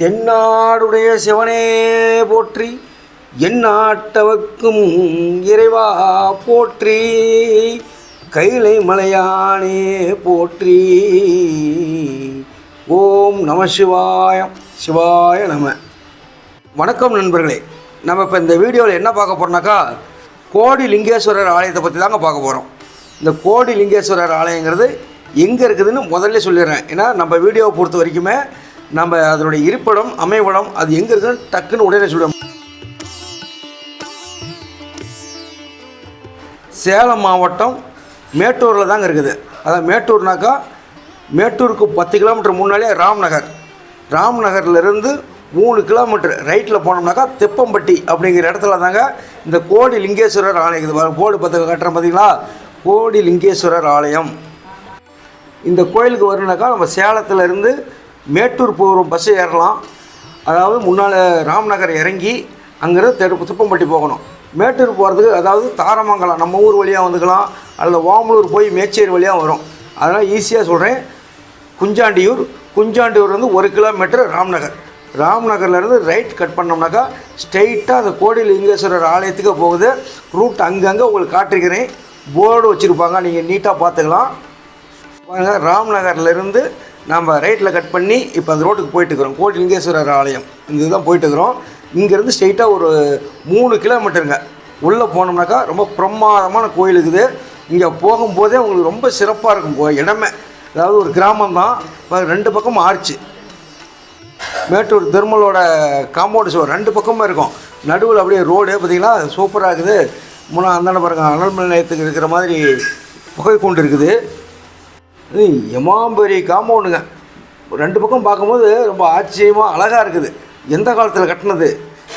தென்னாடுடைய சிவனே போற்றி எந்நாட்டவர்க்கும் இறைவா போற்றி கைலை மலையானே போற்றி. ஓம் நம சிவாய சிவாய நம. வணக்கம் நண்பர்களே. நம்ம இப்போ இந்த வீடியோவில் என்ன பார்க்க போகிறோம்னாக்கா கோடி லிங்கேஸ்வரர் ஆலயத்தை பற்றி தாங்க பார்க்க போகிறோம் இந்த கோடி லிங்கேஸ்வரர் ஆலயங்கிறது எங்கே இருக்குதுன்னு முதல்ல சொல்லிடுறேன். ஏன்னா நம்ம வீடியோவை பொறுத்த வரைக்குமே நம்ம அதனுடைய இருப்பிடம் அமைவிடம் அது எங்கே இருக்குன்னு டக்குன்னு உடனே சொல்லுவோம் சேலம் மாவட்டம் மேட்டூரில் தாங்க இருக்குது. அதான் மேட்டூர்னாக்கா மேட்டூருக்கு பத்து கிலோமீட்டர் முன்னாலே ராம்நகர். ராம்நகர்லேருந்து மூணு கிலோமீட்டர் ரைட்டில் போனோம்னாக்கா தெப்பம்பட்டி அப்படிங்கிற இடத்துல தாங்க இந்த கோடி லிங்கேஸ்வரர் ஆலயம் இது கோடி பத்து கட்டுறோம் பார்த்தீங்களா கோடி லிங்கேஸ்வரர் ஆலயம். இந்த கோயிலுக்கு வரணுனாக்கா நம்ம சேலத்துலேருந்து இருந்து மேட்டூர் போகிற பஸ்ஸு ஏறலாம். அதாவது முன்னால் ராம்நகர் இறங்கி அங்கேருந்து தெரு துப்பம்பட்டி போகணும். மேட்டூர் போகிறதுக்கு அதாவது தாரமங்கலம் நம்ம ஊர் வழியாக வந்துக்கலாம். அல்லது ஓமலூர் போய் மேச்சேரி வழியாக வரும். அதனால் ஈஸியாக சொல்கிறேன் குஞ்சாண்டியூர் குஞ்சாண்டியூர்லேருந்து ஒரு கிலோமீட்டர் ராம்நகர். ராம்நகர்லேருந்து ரைட் கட் பண்ணோம்னாக்கா ஸ்ட்ரெயிட்டாக அந்த கோடி லிங்கேஸ்வரர் ஆலயத்துக்கு போகுது. ரூட் அங்கங்கே உங்களுக்கு காட்டிருக்கிறேன். போர்டு வச்சுருப்பாங்க நீங்கள் நீட்டாக பார்த்துக்கலாம். பாருங்கள் ராம்நகர்லேருந்து நம்ம ரைட்டில் கட் பண்ணி இப்போ அந்த ரோட்டுக்கு போயிட்டு இருக்கிறோம் கோடி லிங்கேஸ்வரர் ஆலயம். இந்த இதுதான் போயிட்டுருக்குறோம். இங்கேருந்து ஸ்ட்ரெயிட்டாக ஒரு மூணு கிலோமீட்டருங்க உள்ளே போனோம்னாக்கா ரொம்ப பிரமாதமான கோயில் இருக்குது. இங்கே போகும்போதே உங்களுக்கு ரொம்ப சிறப்பாக இருக்கும். இடமே. அதாவது ஒரு கிராமம் தான். ரெண்டு பக்கமும் ஆர்ச்சு. மேட்டூர் திருமலோட காம்பவுண்ட் சுவர் ரெண்டு பக்கமும் இருக்கும். நடுவில் அப்படியே ரோடு பார்த்திங்கன்னா சூப்பராக இருக்குது. முன்னா அந்தாண்ட பாருங்க அனல் நிலையத்துக்கு இருக்கிற மாதிரி புகை கொண்டு இருக்குது. இது எமாம்பெரிய காம்பவுண்டுங்க ரெண்டு பக்கம் பார்க்கும்போது ரொம்ப ஆச்சரியமாக அழகாக இருக்குது. எந்த காலத்தில் கட்டினது?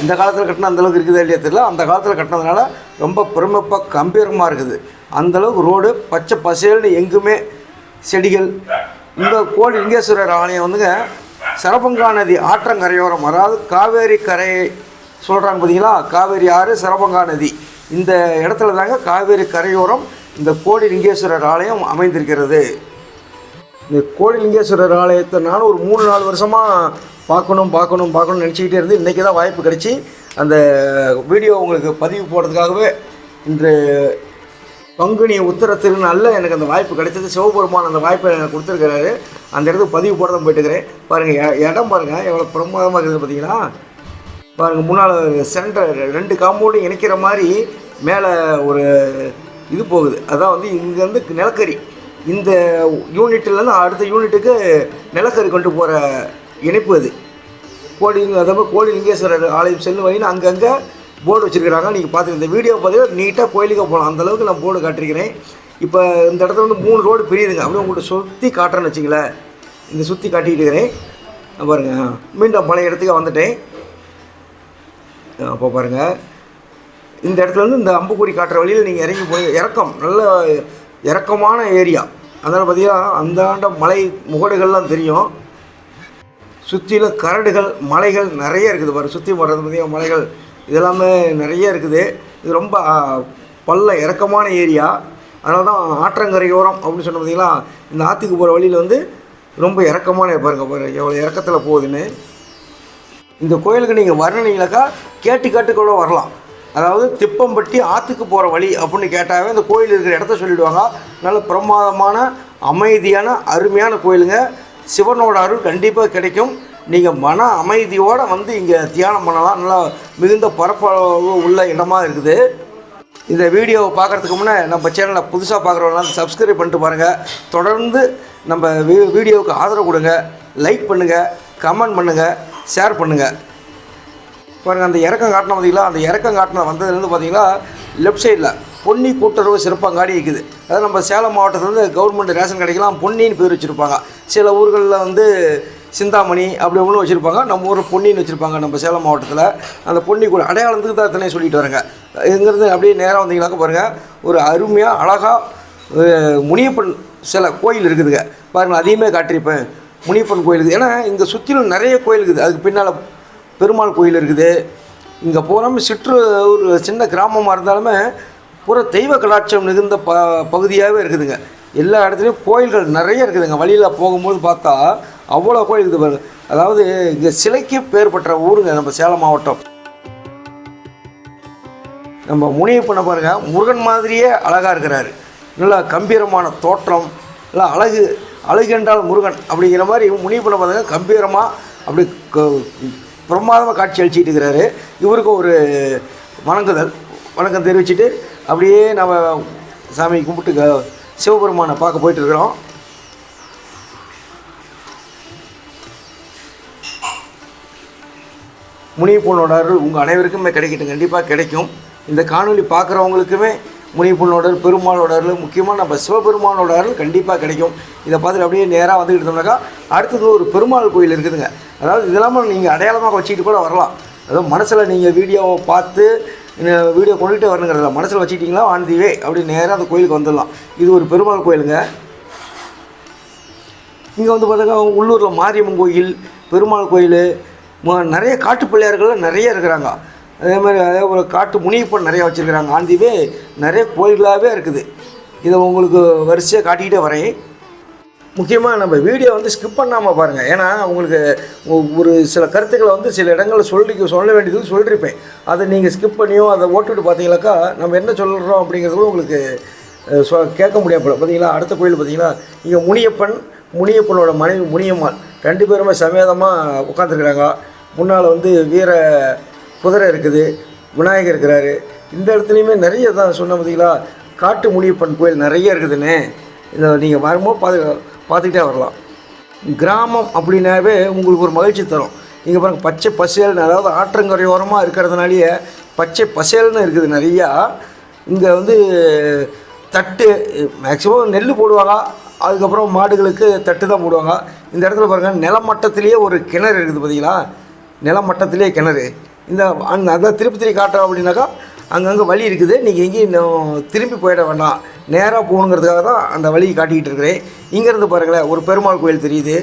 இந்த காலத்தில் கட்டின அந்தளவுக்கு இருக்குது இல்லையா தெரியல. அந்த காலத்தில் கட்டினதுனால ரொம்ப பெருமைப்பாக கம்பீரமாக இருக்குது. அந்தளவுக்கு ரோடு பச்சை பசேல்னு எங்குமே செடிகள். இந்த கோடி லிங்கேஸ்வரர் ஆலயம் வந்துங்க சரபங்கா நதி ஆற்றங்கரையோரம் அதாவது காவேரி கரையை சொல்கிறாங்க பார்த்தீங்களா காவேரி ஆறு சரபங்கா நதி. இந்த இடத்துல தாங்க காவேரி கரையோரம் இந்த கோடி லிங்கேஸ்வரர் ஆலயம் அமைந்திருக்கிறது. இந்த கோடிலிங்கேஸ்வரர் ஆலயத்தை நானும் ஒரு மூணு நாலு வருஷமாக பார்க்கணும் பார்க்கணும் பார்க்கணும்னு நினச்சிக்கிட்டே இருந்து இன்றைக்கி தான் வாய்ப்பு கிடச்சி. அந்த வீடியோ உங்களுக்கு பதிவு போடுறதுக்காகவே இன்று பங்குனி உத்தர திருநாளில் எனக்கு அந்த வாய்ப்பு கிடைச்சது. சிவபெருமான் அந்த வாய்ப்பை எனக்கு கொடுத்துருக்கிறாரு. அந்த இடத்துக்கு பதிவு போட தான் போயிட்டுக்கிறேன் பாருங்கள் இடம் பாருங்கள் எவ்வளோ பிரமாதமாக இருக்குது பார்த்தீங்களா பாருங்கள் முன்னால் சென்டர் ரெண்டு காம்பவுண்டும் இணைக்கிற மாதிரி மேலே ஒரு இது போகுது. அதான் வந்து இங்கேருந்து நிலக்கரி. இந்த யூனிட்லேருந்து அடுத்த யூனிட்டுக்கு நிலக்கரி கொண்டு போகிற இணைப்பு அது. கோடி அதாவது கோடி லிங்கேஸ்வரர் ஆலயம் செல்லும் வழின்னு அங்கங்கே போர்டு வச்சுருக்கிறாங்க. நீங்கள் பார்த்து இந்த வீடியோ பார்த்தீங்கன்னா நீட்டாக கோயிலுக்கு போகலாம். அந்தளவுக்கு நான் போர்டு காட்டியிருக்கிறேன். இப்போ இந்த இடத்துல வந்து மூணு ரோடு பிரியுதுங்க. அப்படியே உங்கள்கிட்ட சுற்றி காட்டுறேன்னு வச்சிங்களேன் இந்த சுற்றி காட்டிகிட்டு இருக்கிறேன். பாருங்கள் பாருங்க. மீண்டும் பழைய இடத்துக்கு வந்துட்டேன். அப்போ பாருங்கள் இந்த இடத்துல வந்து இந்த அம்புக்குறி காட்டுற வழியில் நீங்கள் இறங்கி போய் இறக்கம். நல்ல இறக்கமான ஏரியா. அதனால் பார்த்தீங்கன்னா அந்தாண்ட மலை முகடுகள்லாம் தெரியும். சுற்றிலும் கரடுகள் மலைகள் நிறைய இருக்குது பாரு. சுற்றி வர்றது பார்த்தீங்கன்னா மலைகள் இதெல்லாமே நிறைய இருக்குது. இது ரொம்ப பல்ல இறக்கமான ஏரியா. அதனால தான் ஆற்றங்கரையோரம் அப்படின்னு சொன்ன பார்த்திங்கன்னா இந்த ஆற்றுக்கு போகிற வழியில் வந்து ரொம்ப இறக்கமான பாருங்க பாரு எவ்வளோ இறக்கத்தில் போகுதுன்னு. இந்த கோயிலுக்கு நீங்கள் வரணுனீங்களாக்கா கேட்டு கேட்டு கூட வரலாம். அதாவது திப்பம்பட்டி ஆற்றுக்கு போகிற வழி அப்படின்னு கேட்டாவே அந்த கோயில் இருக்கிற இடத்த சொல்லிடுவாங்க. நல்ல பிரமாதமான அமைதியான அருமையான கோயிலுங்க. சிவனோட அருள் கண்டிப்பாக கிடைக்கும். நீங்கள் மன அமைதியோடு வந்து இங்கே தியானம் பண்ணலாம். நல்லா மிகுந்த பரப்பளவு உள்ள இடமா இருக்குது. இந்த வீடியோவை பார்க்குறதுக்கு முன்னே நம்ம சேனலை புதுசாக பார்க்குறவங்களாம் சப்ஸ்கிரைப் பண்ணிட்டு பாருங்கள் தொடர்ந்து நம்ம வீ வீடியோவுக்கு ஆதரவு கொடுங்க. லைக் பண்ணுங்கள் கமெண்ட் பண்ணுங்கள் ஷேர் பண்ணுங்கள் பாருங்கள் அந்த இறக்கம் காட்டின பார்த்தீங்களா அந்த இறக்கம் காட்டின வந்ததுலேருந்து பார்த்தீங்கன்னா லெஃப்ட் சைடில் பொன்னி கூட்டுறவு சிறப்பங்காடி இருக்குது. அதாவது நம்ம சேலம் மாவட்டத்துலேருந்து கவர்மெண்ட் ரேஷன் கடைக்கெல்லாம் பொன்னின்னு பேர் வச்சுருப்பாங்க. சில ஊர்களில் வந்து சிந்தாமணி அப்படி ஒன்று வச்சுருப்பாங்க. நம்ம ஊரில் பொன்னின்னு வச்சுருப்பாங்க நம்ம சேலம் மாவட்டத்தில். அந்த பொன்னி கூட அடையாளத்துக்கு தான் தனியாக சொல்லிட்டு வரேங்க இங்கேருந்து அப்படியே நேராக வந்தீங்கன்னாக்க பாருங்கள் ஒரு அருமையாக அழகாக முனியப்பன் சில கோயில் இருக்குதுங்க. பாருங்கள் அதையுமே காட்டியிருப்பேன். முனியப்பன் கோயில் இருக்குது ஏன்னா இங்கே சுற்றிலும் நிறைய கோயில் இருக்குது. அதுக்கு பின்னால் பெருமாள் கோயில் இருக்குது. இங்கே போகிறோம் சிற்று ஒரு சின்ன கிராமமாக இருந்தாலுமே பூரா தெய்வ கலாட்சம் மிகுந்த ப பகுதியாகவே இருக்குதுங்க. எல்லா இடத்துலையும் கோயில்கள் நிறைய இருக்குதுங்க. வழியில் போகும்போது பார்த்தா அவ்வளோ கோயில் இருக்குது பாருங்க. அதாவது இங்கே சிலைக்கு பேர் பெற்ற ஊருங்க. நம்ம சேலம் மாவட்டம். நம்ம முனியப்பனை பாருங்க. முருகன் மாதிரியே அழகாக இருக்கிறாரு. நல்லா கம்பீரமான தோற்றம் நல்லா அழகு அழகு என்றால் முருகன் அப்படிங்கிற மாதிரி முனியப்பனை பாருங்கள் கம்பீரமாக அப்படி பிரமாதமாக காட்சி அழிச்சிட்டு இருக்கிறாரு. இவருக்கு ஒரு வணங்குதல் வணக்கம் தெரிவிச்சுட்டு அப்படியே நம்ம சாமி கும்பிட்டு சிவபெருமானை பார்க்க போயிட்டு இருக்கிறோம். முனியப்பனோட அருள் உங்கள் அனைவருக்குமே கிடைக்கட்டும். கண்டிப்பாக கிடைக்கும். இந்த காணொலி பார்க்குறவங்களுக்குமே முனியப்பனோட பெருமாளோட அருள் முக்கியமாக நம்ம சிவபெருமானோட அருள் கண்டிப்பாக கிடைக்கும். இதை பார்த்துட்டு அப்படியே நேராக வந்துக்கிட்டு இருந்தோம்னாக்கா அடுத்தது ஒரு பெருமாள் கோயில் இருக்குதுங்க. அதாவது இதெல்லாமல் நீங்கள் அடையாளமாக வச்சுக்கிட்டு கூட வரலாம். அதாவது மனசில் நீங்கள் வீடியோவை பார்த்து வீடியோ கொண்டுகிட்டே வரணுங்கிறத மனசில் வச்சுக்கிட்டிங்களா? ஆன் தி வே அப்படி நேராக அந்த கோயிலுக்கு வந்துடலாம். இது ஒரு பெருமாள் கோயிலுங்க. இங்கே வந்து பார்த்தீங்கன்னா உள்ளூரில் மாரியம்மன் கோயில் பெருமாள் கோயில் நிறைய காட்டு பிள்ளையார்கள்லாம் நிறைய இருக்கிறாங்க. அதே மாதிரி அதே ஒரு காட்டு முனியப்பன் நிறையா வச்சுருக்கிறாங்க. ஆந்திவே நிறைய கோயில்களாகவே இருக்குது. இதை உங்களுக்கு வரிசையாக காட்டிக்கிட்டே வரேன். முக்கியமாக நம்ம வீடியோ வந்து ஸ்கிப் பண்ணாமல் பாருங்கள் ஏன்னா உங்களுக்கு ஒரு சில கருத்துக்களை வந்து சில இடங்களில் சொல்லி சொல்ல வேண்டியது சொல்லியிருப்பேன் அதை நீங்கள் ஸ்கிப் பண்ணியோ அதை ஓட்டுட்டு பார்த்தீங்களாக்கா நம்ம என்ன சொல்கிறோம் அப்படிங்கிறது உங்களுக்கு சொ கேட்க முடியாது பார்த்தீங்களா அடுத்த கோயில் பார்த்தீங்களா இங்கே முனியப்பன் முனியப்பனோட மனைவி முனியம்மாள். ரெண்டு பேருமே சமேதமாக உட்காந்துருக்குறாங்க முன்னால் வந்து வீர குதிரை இருக்குது விநாயகர் இருக்கிறாரு. இந்த இடத்துலையுமே நிறைய தான் சொன்ன பார்த்தீங்களா காட்டு முடியப்பன் கோயில் நிறைய இருக்குதுன்னு. இதை நீங்கள் வரும்போது பார்த்து பார்த்துக்கிட்டே வரலாம். கிராமம் அப்படின்னாவே உங்களுக்கு ஒரு மகிழ்ச்சி தரும். இங்கே பாருங்க பச்சை பசேல்னு அதாவது ஆற்றங்கரையோரமாக இருக்கிறதுனாலேயே பச்சை பசேல்னு இருக்குது நிறையா. இங்கே வந்து தட்டு மேக்ஸிமம் நெல் போடுவாங்க. அதுக்கப்புறம் மாடுகளுக்கு தட்டு தான் போடுவாங்க. இந்த இடத்துல பாருங்கள் நிலமட்டத்திலேயே ஒரு கிணறு இருக்குது பார்த்தீங்களா நிலமட்டத்திலே கிணறு. இந்த அந்த அதான் திருப்பி திருப்பி காட்டுறோம் அப்படின்னாக்கா அங்கங்கே வழி இருக்குது. நீங்கள் எங்கேயும் இன்னும் திரும்பி போயிட வேண்டாம். நேராக போகணுங்கிறதுக்காக தான் அந்த வழியை காட்டிக்கிட்டு இருக்கிறேன். இங்கேருந்து பாருங்களேன் ஒரு பெருமாள் கோயில் தெரியுது.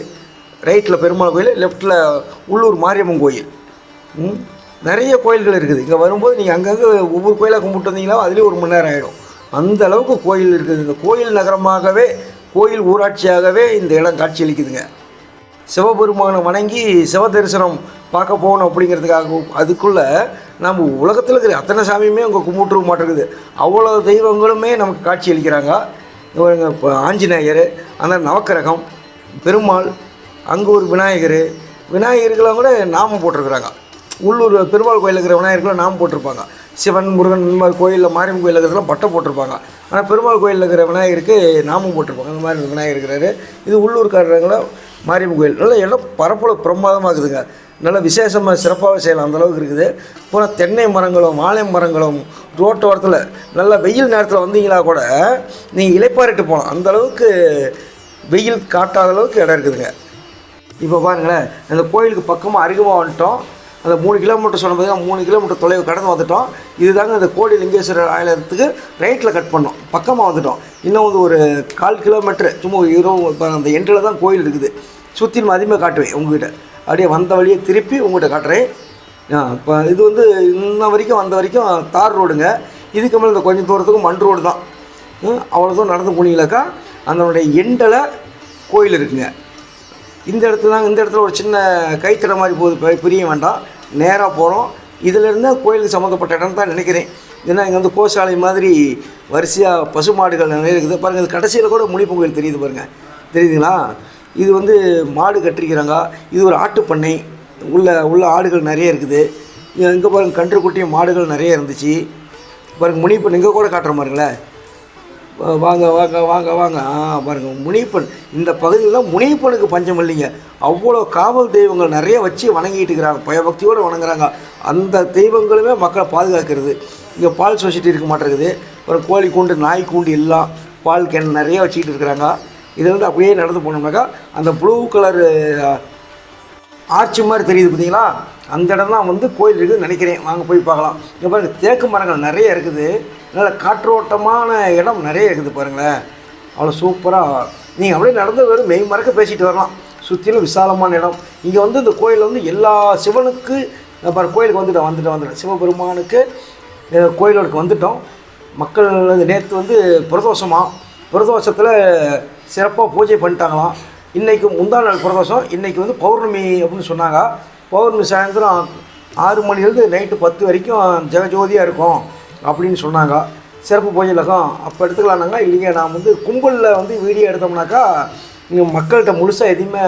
ரைட்டில் பெருமாள் கோயில் லெஃப்ட்டில் உள்ளூர் மாரியம்மன் கோயில். ம், நிறைய கோயில்கள் இருக்குது. இங்கே வரும்போது நீங்கள் அங்கங்கே ஒவ்வொரு கோயிலாக கும்பிட்டு வந்தீங்களா அதுலேயும் ஒரு மணி நேரம் ஆகிடும் அந்த அளவுக்கு கோயில் இருக்குது. இந்த கோயில் நகரமாகவே கோயில் ஊராட்சியாகவே இந்த இடம் காட்சியளிக்குதுங்க சிவபெருமானை வணங்கி சிவ தரிசனம் பார்க்க போகணும் அப்படிங்கிறதுக்காகவும் அதுக்குள்ளே நம்ம உலகத்தில் இருக்கிற அத்தனை சாமியுமே அங்கே கும்பிட்டுருக்க மாட்டேங்குது. அவ்வளோ தெய்வங்களுமே நமக்கு காட்சி அளிக்கிறாங்க. இவங்க இப்போ ஆஞ்சநேயர் அந்த நவக்கிரகம் பெருமாள் அங்கே ஒரு விநாயகர். விநாயகர்களாம் கூட நாமம் போட்டிருக்கிறாங்க. உள்ளூர் பெருமாள் கோயிலில் இருக்கிற விநாயகர்களும் நாமம் போட்டிருப்பாங்க. சிவன் முருகன் இந்த மாதிரி கோயிலில் மாரியம்மன் கோயில் இருக்கிறதுலாம் பட்டம் போட்டிருப்பாங்க. ஆனால் பெருமாள் கோயிலில் இருக்கிற விநாயகருக்கு நாமம் போட்டிருப்பாங்க. அந்த மாதிரி விநாயகர் இருக்கிறாரு. இது உள்ளூர்காரங்கள மாரியம்மன் கோயில். நல்ல இடம் பரப்பளவு பிரமாதமாக இருக்குதுங்க நல்ல விசேஷமாக சிறப்பாக செய்யலாம். அந்தளவுக்கு இருக்குது. பூரா தென்னை மரங்களும் வாழை மரங்களும் ரோட்டோரத்தில் நல்ல வெயில் நேரத்தில் வந்தீங்களா கூட நீங்கள் இலைப்பாரிட்டு போகலாம். அந்தளவுக்கு வெயில் காட்டாத அளவுக்கு இடம் இருக்குதுங்க. இப்போ பாருங்களேன் அந்த கோயிலுக்கு பக்கமாக அருகமாக வந்துட்டோம். அந்த மூணு கிலோமீட்டர் சொன்ன பார்த்தீங்கன்னா மூணு கிலோமீட்டர் தொலைவு கடந்து வந்துட்டோம். இதுதாங்க இந்த கோடி லிங்கேஸ்வரர் ஆலயத்துக்கு ரைட்டில் கட் பண்ணோம். பக்கமாக வந்துட்டோம். இன்னும் வந்து ஒரு கால் கிலோமீட்டர் சும்மா இருபது இப்போ அந்த எண்டில் தான் கோயில் இருக்குது. சுற்றி அதிகமாக காட்டுவேன் உங்ககிட்ட. அப்படியே வந்த வழியை திருப்பி உங்கள்கிட்ட காட்டுறேன். இப்போ இது வந்து இன்ன வரைக்கும் வந்த வரைக்கும் தார் ரோடுங்க. இதுக்கு மேலே இந்த கொஞ்சம் தூரத்துக்கு மண் ரோடு தான். அவ்வளோ தூரம் நடந்து போனீங்களாக்கா அதனுடைய எண்டில் கோயில் இருக்குங்க. இந்த இடத்துல இந்த இடத்துல ஒரு சின்ன கைத்தடை மாதிரி போகுது பிரிய வேண்டாம். நேராக போகிறோம் இதிலிருந்து கோயிலுக்கு சம்மந்தப்பட்ட இடம் தான் நினைக்கிறேன். ஏன்னா இங்கே வந்து கோசாலை மாதிரி வரிசையாக பசுமாடுகள் நிறைய இருக்குது. பாருங்கள் இது கடைசியில் கூட முனிப்பு கோயில் தெரியுது பாருங்கள் தெரியுதுங்களா? இது வந்து மாடு கட்டிருக்கிறாங்க. இது ஒரு ஆட்டுப்பண்ணை உள்ள உள்ள ஆடுகள் நிறைய இருக்குது. இங்கே பாருங்கள் கன்றுக்குட்டியும் மாடுகள் நிறைய இருந்துச்சு. பாருங்கள் முனிப்பண்ணை இங்கே கூட காட்டுற மாதிரிங்களேன் வாங்க வாங்க வாங்க வாங்க. ஆ பாருங்கள் முனிப்பன் இந்த பகுதியில் முனிப்பனுக்கு பஞ்சம் இல்லைங்க. அவ்வளோ காவல் தெய்வங்கள் நிறைய வச்சு வணங்கிட்டு இருக்கிறாங்க. பயபக்தியோடு வணங்குறாங்க. அந்த தெய்வங்களுமே மக்களை பாதுகாக்கிறது. இங்கே பால் சொசைட்டி இருக்க மாட்டேங்குது. அப்புறம் கோழி கூண்டு நாய் கூண்டு எல்லாம் பால் கேன் நிறைய வச்சுக்கிட்டு இருக்கிறாங்க. இதில் அப்படியே நடந்து போனோம்னாக்கா அந்த ப்ளூ கலரு ஆர்ச்சி மாதிரி தெரியுது பார்த்தீங்களா? அந்த இடம் தான் வந்து கோயில் இருக்குதுன்னு நினைக்கிறேன். வாங்க போய் பார்க்கலாம். இங்கே பாருங்கள் தேக்கு மரங்கள் நிறைய இருக்குது. நல்ல காற்றோட்டமான இடம் நிறைய இருக்குது பாருங்களேன். அவ்வளோ சூப்பராக நீங்கள் அப்படியே நடந்து வெறும் மெய் மறக்க பேசிட்டு வரலாம். சுற்றிலும் விசாலமான இடம். இங்கே வந்து இந்த கோயில் வந்து எல்லா சிவனுக்கு பாரு கோயிலுக்கு வந்துட்டோம் வந்துட்டோம் வந்துட்டோம். சிவபெருமானுக்கு கோயிலுக்கு வந்துட்டோம். மக்கள் நேற்று வந்து பிரதோஷமாக பிரதோஷத்தில் சிறப்பாக பூஜை பண்ணிட்டாங்களாம். இன்றைக்கு முந்தா நாள் பிரதோஷம். இன்றைக்கி வந்து பௌர்ணமி அப்படின்னு சொன்னாங்க. பௌர்ணமி சாயந்தரம் ஆறு மணிலேருந்து நைட்டு பத்து வரைக்கும் ஜெகஜோதியாக இருக்கும் அப்படின்னு சொன்னாங்க. சிறப்பு பூஜைலகம் அப்போ எடுத்துக்கலாம்னாங்க இல்லைங்க நான் வந்து கும்பலில் வந்து வீடியோ எடுத்தோம்னாக்கா இங்கே மக்கள்கிட்ட முழுசாக எதையுமே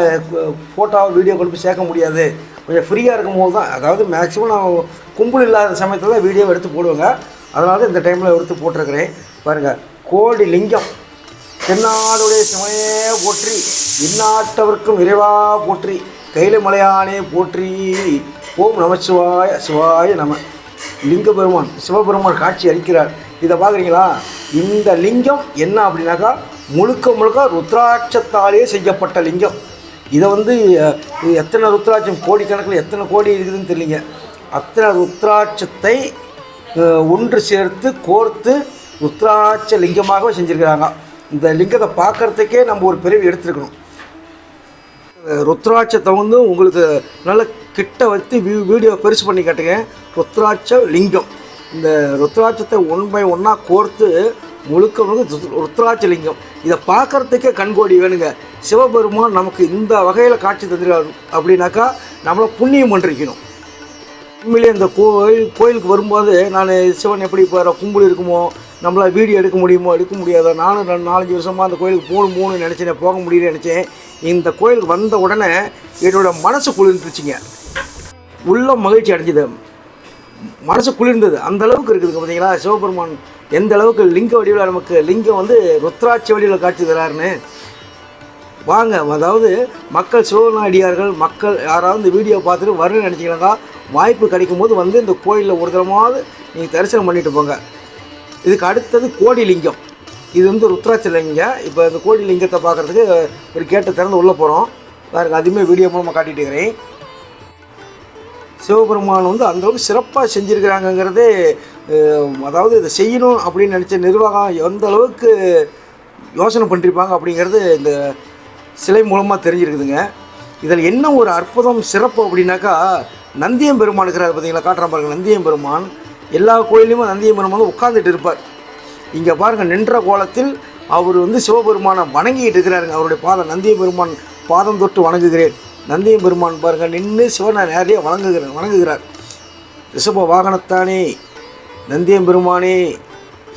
ஃபோட்டோ வீடியோ கொண்டு போய் சேர்க்க முடியாது. கொஞ்சம் ஃப்ரீயாக இருக்கும் போது தான் அதாவது மேக்ஸிமம் நான் கும்பல் இல்லாத சமயத்தில் தான் வீடியோ எடுத்து போடுவேங்க. அதனால தான் இந்த டைமில் எடுத்து போட்டிருக்கிறேன். பாருங்கள் கோடி லிங்கம். தென்னாடுடைய சுமையே போற்றி இந்நாட்டவர்க்கும் விரைவாக போற்றி. கையில மலையானே போற்றி. ஓம் நமசிவாய சிவாய நம. லிங்க பெருமான் சிவபெருமான் காட்சி அளிக்கிறார். இதை பார்க்குறீங்களா? இந்த லிங்கம் என்ன அப்படின்னாக்கா முழுக்க முழுக்க ருத்ராட்சத்தாலே செய்யப்பட்ட லிங்கம். இதை வந்து எத்தனை ருத்ராட்சம்? கோடிக்கணக்கில் எத்தனை கோடி இருக்குதுன்னு தெரியலிங்க. அத்தனை ருத்ராட்சத்தை ஒன்று சேர்த்து கோர்த்து ருத்ராட்ச லிங்கமாகவே செஞ்சுருக்கிறாங்க. இந்த லிங்கத்தை பார்க்கறதுக்கே நம்ம ஒரு பிறவி எடுத்துருக்கணும். ருத்ராட்சத்தை வந்து உங்களுக்கு நல்ல கிட்ட வச்சு வீ வீடியோ பெருசு பண்ணி காட்டுங்க. ருத்ராட்ச லிங்கம். இந்த ருத்ராட்சத்தை ஒன் பை ஒன்னாக கோர்த்து முழுக்க முழுக்க ருத்ராட்ச லிங்கம். இதை பார்க்கறதுக்கே கண்கோடி வேணுங்க. சிவபெருமான் நமக்கு இந்த வகையில் காட்சி தந்துருக்காரு அப்படின்னாக்கா நம்மளை புண்ணியம் பண்ணிருக்கணும். உண்மையிலே இந்த கோயில் கோயிலுக்கு வரும்போது நான் சிவன் எப்படி இப்போ கும்பல் இருக்குமோ? நம்மளால் வீடியோ எடுக்க முடியுமோ? எடுக்க முடியாதா? நானும் ரெண்டு நாலஞ்சு வருஷமாக அந்த கோயிலுக்கு போகணும் போகணும்னு நினச்சேன். போக முடியல நினச்சேன். இந்த கோயிலுக்கு வந்த உடனே என்னோட மனசு குளிர்ந்துருச்சுங்க. உள்ள மகிழ்ச்சி அடைஞ்சது. மனசு குளிர்ந்தது. அந்த அளவுக்கு இருக்குதுங்க பார்த்தீங்களா சிவபெருமான் எந்த அளவுக்கு லிங்க வடிவில் நமக்கு லிங்கம் வந்து ருத்ராட்சி வடிவில் காட்சி தராருன்னு. வாங்க அதாவது மக்கள் சிவநாடியார்கள் மக்கள் யாராவது இந்த வீடியோ பார்த்துட்டு வரணும்னு நினச்சிக்கலாங்க வாய்ப்பு கிடைக்கும் போது வந்து இந்த கோயிலில் ஒரு தரமாவது நீங்கள் தரிசனம் பண்ணிட்டு போங்க. இதுக்கு அடுத்தது கோடிலிங்கம். இது வந்து ருத்ராட்சலிங்கம் இப்போ இந்த கோடிலிங்கத்தை பார்க்குறதுக்கு ஒரு கேட்டை திறந்து உள்ளே போகிறோம் வேறு அதுவுமே வீடியோ மூலமாக காட்டிகிட்டு இருக்கிறேன். சிவபெருமான் வந்து அந்தளவுக்கு சிறப்பாக செஞ்சுருக்கிறாங்கங்கிறதே அதாவது இதை செய்யணும் அப்படின்னு நினச்ச நிர்வாகம் எந்த அளவுக்கு யோசனை பண்ணிருப்பாங்க அப்படிங்கிறது இந்த சிலை மூலமாக தெரிஞ்சிருக்குதுங்க. இதில் என்ன ஒரு அற்புதம் சிறப்பு அப்படின்னாக்கா நந்தியம் பெருமான் இருக்கிறார் பார்த்தீங்களா? காட்டுற பாருங்க நந்தியம் பெருமான் எல்லா கோயிலையுமே நந்தியம் பெருமான் உட்காந்துட்டு இருப்பார். இங்கே பாருங்கள் நின்ற கோலத்தில் அவர் வந்து சிவபெருமானை வணங்கிட்டு இருக்கிறாருங்க அவருடைய பாதம் நந்திய பெருமான் பாதம் தொட்டு வணங்குகிறேன். நந்திய பெருமான் பாருங்கள் நின்று சிவனை நேரடியாக வணங்குகிறார் வணங்குகிறார். ரிஷப வாகனத்தானே நந்தியம் பெருமானே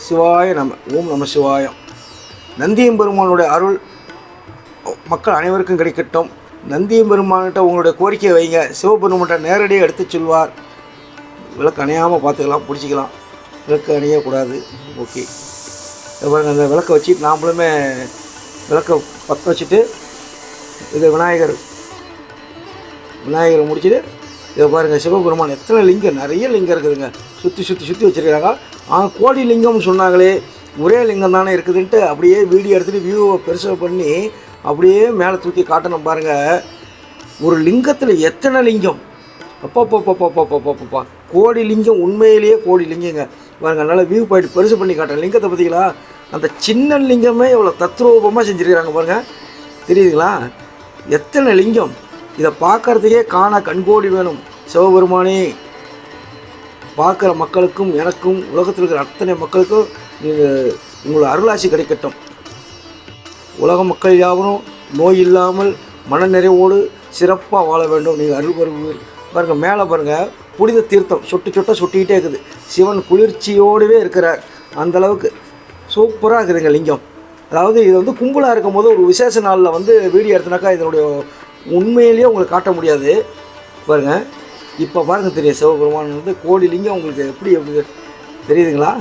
சிவாய நம ஓம் நம சிவாயம். நந்தியம் பெருமானுடைய அருள் மக்கள் அனைவருக்கும் கிடைக்கட்டும். நந்தியம் பெருமான்கிட்ட உங்களுடைய கோரிக்கையை வைங்க. சிவபெருமான்கிட்ட நேரடியாக எடுத்து சொல்வார். விளக்கு அணையாமல் பார்த்துக்கலாம் பிடிச்சிக்கலாம். விளக்கு அணையக்கூடாது. ஓகே. இதை பாருங்க அந்த விளக்கை வச்சு நாமளுமே விளக்கை பற்ற வச்சுட்டு இது விநாயகர் விநாயகரை முடிச்சுட்டு இதை பாருங்கள் சிவபெருமான் எத்தனை லிங்கம் நிறைய லிங்கம் இருக்குதுங்க. சுற்றி சுற்றி சுற்றி வச்சுருக்காங்க ஆனால் கோடி லிங்கம்னு சொன்னாங்களே ஒரே லிங்கம் தானே இருக்குதுன்ட்டு அப்படியே வீடியோ எடுத்துகிட்டு வியூவை பெருசாக பண்ணி அப்படியே மேலே தூக்கி காட்டணும் பாருங்கள் ஒரு லிங்கத்தில் எத்தனை லிங்கம்? அப்பப்பப்பப்பப்பப்பப்பப்பா கோடி லிங்கம் உண்மையிலேயே கோடி லிங்கங்க. பாருங்க நல்லா வியூ பாயிண்ட் பெருசு பண்ணி காட்டுறேன். லிங்கத்தை பார்த்தீங்களா? அந்த சின்ன லிங்கமே இவ்வளோ தத்ரூபமாக செஞ்சுருக்கிறாங்க பாருங்கள் தெரியுதுங்களா? எத்தனை லிங்கம்? இதை பார்க்கறதுக்கே காண கண்கோடி வேணும். சிவபெருமானே பார்க்குற மக்களுக்கும் எனக்கும் உலகத்தில் இருக்கிற அத்தனை மக்களுக்கும் நீங்கள் உங்களை அருளாசி கிடைக்கட்டும். உலக மக்கள் யாவரும் நோய் இல்லாமல் மனநிறைவோடு சிறப்பாக வாழ வேண்டும். நீங்கள் அருள் பெறுவீர் பாருங்கள் மேலே பாருங்கள் புனித தீர்த்தம் சொட்டு சொட்ட சுட்டிக்கிட்டே இருக்குது. சிவன் குளிர்ச்சியோடவே இருக்கிறார். அந்த அளவுக்கு சூப்பராக இருக்குதுங்க லிங்கம். அதாவது இது வந்து கும்பலாக இருக்கும் போது ஒரு விசேஷ நாளில் வந்து வீடியோ எடுத்தினாக்கா இதனுடைய உண்மையிலேயே உங்களுக்கு காட்ட முடியாது. பாருங்கள் இப்போ பாருங்கள் தெரியும் சிவபெருமான் வந்து கோடி லிங்கம் உங்களுக்கு எப்படி எப்படி தெரியுதுங்களா?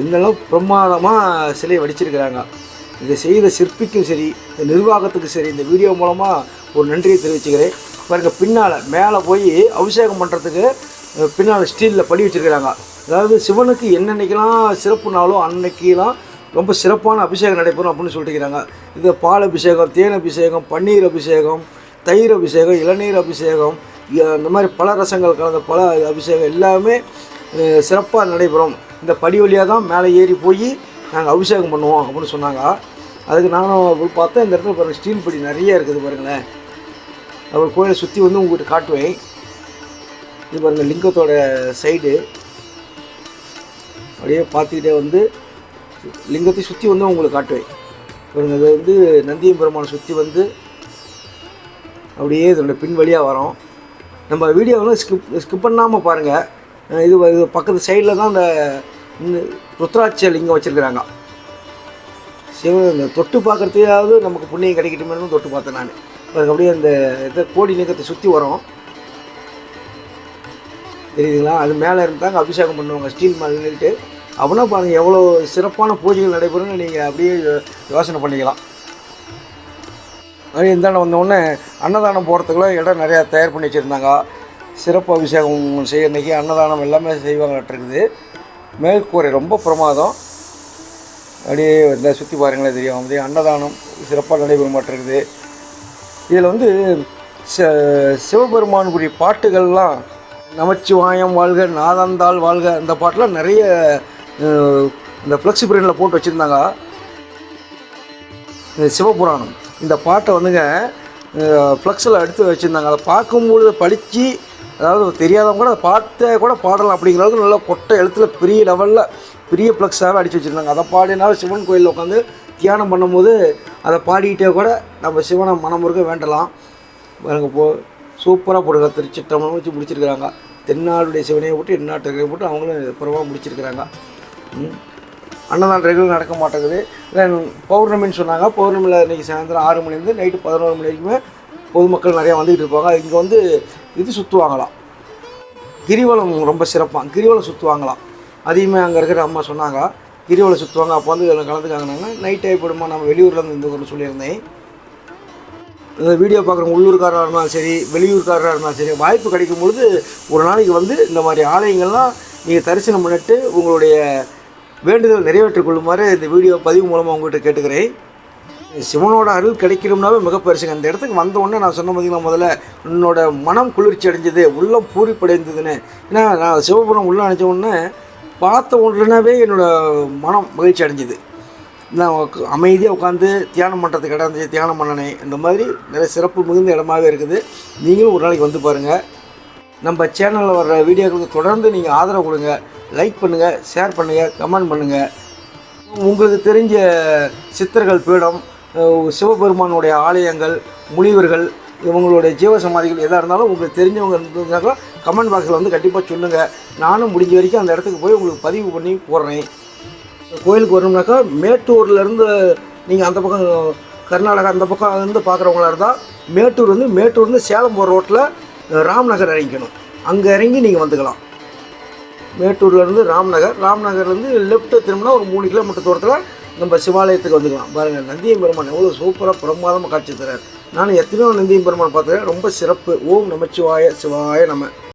இந்தளவு பிரமாதமாக சிலையை வடிச்சிருக்கிறாங்க. இதை செய்த சிற்பிக்கும் சரி இந்த நிர்வாகத்துக்கு சரி இந்த வீடியோ மூலமாக ஒரு நன்றியை தெரிவிச்சுக்கிறேன். பாருங்க பின்னால் மேலே போய் அபிஷேகம் பண்ணுறதுக்கு பின்னால் ஸ்டீலில் படி வச்சுருக்கிறாங்க. அதாவது சிவனுக்கு என்னென்னைக்கெல்லாம் சிறப்புனாலோ அன்னைக்கெல்லாம் ரொம்ப சிறப்பான அபிஷேகம் நடைபெறும் அப்படின்னு சொல்லிட்டுக்கிறாங்க இது பால் அபிஷேகம் தேன் அபிஷேகம் பன்னீர் அபிஷேகம் தயிர் அபிஷேகம் இளநீர் அபிஷேகம் இந்த மாதிரி பல ரசங்கள் கலந்த பல அபிஷேகம் எல்லாமே சிறப்பாக நடைபெறும். இந்த படி வழியாக தான் மேலே ஏறி போய் நாங்கள் அபிஷேகம் பண்ணுவோம் அப்படின்னு சொன்னாங்க. அதுக்கு நானும் போய் பார்த்தா இந்த இடத்துல பாருங்கள் ஸ்டீல் படி நிறைய இருக்குது பாருங்களேன். அவர் கோயிலை சுற்றி வந்து உங்கள்கிட்ட காட்டுவேன். இது பாருங்கள் லிங்கத்தோட சைடு அப்படியே பார்த்துக்கிட்டே வந்து லிங்கத்தை சுற்றி வந்து உங்களுக்கு காட்டுவேன். பாருங்கள் இது வந்து நந்தியம் பெருமானை சுற்றி வந்து அப்படியே இதோட பின் வழியாக வரோம். நம்ம வீடியோவில் ஸ்கிப் ஸ்கிப் பண்ணாமல் பாருங்கள் இது இது பக்கத்து சைடில் தான் அந்த இந்த ருத்ராட்ச லிங்கம் வச்சுருக்குறாங்க. சிவன் இந்த தொட்டு பார்க்குறதையாவது நமக்கு புண்ணியம் கிடைக்கட்டுமே தொட்டு பார்த்தேன் நான். அதுக்கு அப்படியே அந்த இதை கோடி லிங்கத்தை சுற்றி வரோம். தெரியுதுங்களா? அது மேலே இருந்தாங்க அபிஷேகம் பண்ணுவாங்க ஸ்டீல் மேலே அவனா பாருங்கள் எவ்வளோ சிறப்பான பூஜைகள் நடைபெறும்னு நீங்கள் அப்படியே யோசனை பண்ணிக்கலாம். அதே இந்தாண்ட வந்தோடனே அன்னதானம் போகிறதுக்குலாம் இடம் நிறையா தயார் பண்ணி வச்சுருந்தாங்க. சிறப்பு அபிஷேகம் செய்ய அன்றைக்கி அன்னதானம் எல்லாமே செய்வாங்களாட்டிருக்குது மேல்கூரை ரொம்ப பிரமாதம். அப்படியே இந்த சுற்றி பாருங்களே தெரியும். அப்படியே அன்னதானம் சிறப்பாக நடைபெற மாட்டிருக்குது இதில் வந்து ச சிவபெருமானுக்குரிய பாட்டுகள்லாம் நமச்சிவாயம் வாழ்க நாதந்தாள் வாழ்க அந்த பாட்டெலாம் நிறைய இந்த ஃப்ளெக்ஸி பிரிண்டில் போட்டு வச்சுருந்தாங்க. இந்த சிவபுராணம். இந்த பாட்டை வந்துங்க ஃப்ளெக்ஸில் எடுத்து வச்சுருந்தாங்க. அதை பார்க்கும்பொழுது படித்து அதாவது தெரியாதவங்க கூட அதை பார்த்தே கூட பாடலாம். அப்படிங்கிற அளவுக்கு நல்லா கொட்டை எழுத்தில் பெரிய லெவலில் பெரிய ப்ளக்ஸாகவே அடித்து வச்சுருந்தாங்க. அதை பாடினாலும் சிவன் கோயிலில் உட்காந்து தியானம் பண்ணும்போது அதை பாடிக்கிட்டே கூட நம்ம சிவனை மனமுருக வேண்டலாம். பாருங்க போ சூப்பராக போடுங்க திருச்சிற்றம்பலம் வச்சு முடிச்சிருக்கிறாங்க. தென்னாடுடைய சிவனையை போட்டு எந்நாட்டு போட்டு அவங்களும் புறமாக முடிச்சிருக்கிறாங்க. அன்னதான் ரெகுலர் நடக்க மாட்டேங்குது. தென் பௌர்ணமின்னு சொன்னாங்க. பௌர்ணமியில் இன்றைக்கி சாயந்தரம் ஆறு மணிலேருந்து நைட்டு பதினோரு மணி வரைக்குமே பொதுமக்கள் நிறையா வந்துக்கிட்டு இருப்பாங்க. இங்கே வந்து இது சுற்றுவாங்களாம் கிரிவலம் ரொம்ப சிறப்பாக கிரிவலம் சுற்றுவாங்களாம் அதையுமே அங்கே இருக்கிற அம்மா சொன்னாங்க. கிரிவலம் சுற்றுவாங்க அப்போ வந்து இதில் கலந்துக்காங்கனாங்க நைட் ஆகிப்படுமா நம்ம வெளியூர்லேருந்து இந்த ஒன்று சொல்லியிருந்தேன். இந்த வீடியோ பார்க்குறவங்க உள்ளூர்காரராக இருந்தாலும் சரி வெளியூர்காரராக இருந்தாலும் சரி வாய்ப்பு கிடைக்கும் பொழுது ஒரு நாளைக்கு வந்து இந்த மாதிரி ஆலயங்கள்லாம் நீங்கள் தரிசனம் பண்ணிட்டு உங்களுடைய வேண்டுதல் நிறைவேற்றிக் கொள்ளுமாறு இந்த வீடியோ பதிவு மூலமாக உங்கள்கிட்ட கேட்டுக்கிறேன். சிவனோட அருள் கிடைக்கணும்னாவே மிக பெருசுங்க அந்த இடத்துக்கு வந்த உடனே நான் சொன்ன பார்த்தீங்கன்னா முதல்ல என்னோட மனம் குளிர்ச்சி அடைஞ்சது உள்ளம் பூரிப்படைந்ததுன்னு. ஏன்னா நான் சிவபுரம் உள்ள அடைஞ்ச உடனே பார்த்த உடனேவே என்னோடய மனம் மகிழ்ச்சி அடைஞ்சுது. நான் அமைதியாக உட்காந்து தியானம் பண்ணுறதுக்கு இடம் இருந்துச்சு தியானம் பண்ணனேன் இந்த மாதிரி நிறைய சிறப்பு மிகுந்த இடமாவே இருக்குது. நீங்களும் ஒரு நாளைக்கு வந்து பாருங்கள் நம்ம சேனலில் வர்ற வீடியோக்களுக்கு தொடர்ந்து நீங்கள் ஆதரவு கொடுங்க. லைக் பண்ணுங்கள் ஷேர் பண்ணுங்கள் கமெண்ட் பண்ணுங்கள் உங்களுக்கு தெரிஞ்ச சித்தர்கள் பீடம் சிவபெருமானுடைய ஆலயங்கள் முனிவர்கள் இவங்களுடைய ஜீவ சமாதிகள் எதாக இருந்தாலும் உங்களுக்கு தெரிஞ்சவங்க இருந்ததுனாக்கா கமெண்ட் பாக்ஸில் வந்து கண்டிப்பாக சொல்லுங்கள் நானும் முடிஞ்ச வரைக்கும் அந்த இடத்துக்கு போய் உங்களுக்கு பதிவு பண்ணி போடுறேன். கோயிலுக்கு வரணும்னாக்கா மேட்டூர்லேருந்து நீங்கள் அந்த பக்கம் கர்நாடகா அந்த பக்கம் இருந்து பார்க்குறவங்களா இருந்தால் மேட்டூர் வந்து மேட்டூர்லேருந்து சேலம் போகிற ரோட்டில் ராம்நகர் இறங்கிக்கணும். அங்கே இறங்கி நீங்கள் வந்துக்கலாம். மேட்டூர்லேருந்து ராம்நகர் ராம்நகர்லேருந்து லெஃப்ட்டு திரும்பினா ஒரு மூணு கிலோமீட்டர் தூரத்தில் நம்ம சிவாலயத்துக்கு வந்துக்கலாம். பாருங்கள் நந்தியம் பெருமான் எவ்வளோ சூப்பராக பிரமாதமாக காட்சி தரார். நான் எத்தனையோ நந்தியம் பெருமான் பார்த்துருக்கேன். ரொம்ப சிறப்பு. ஓம் நமச்சிவாய சிவாய நம்ம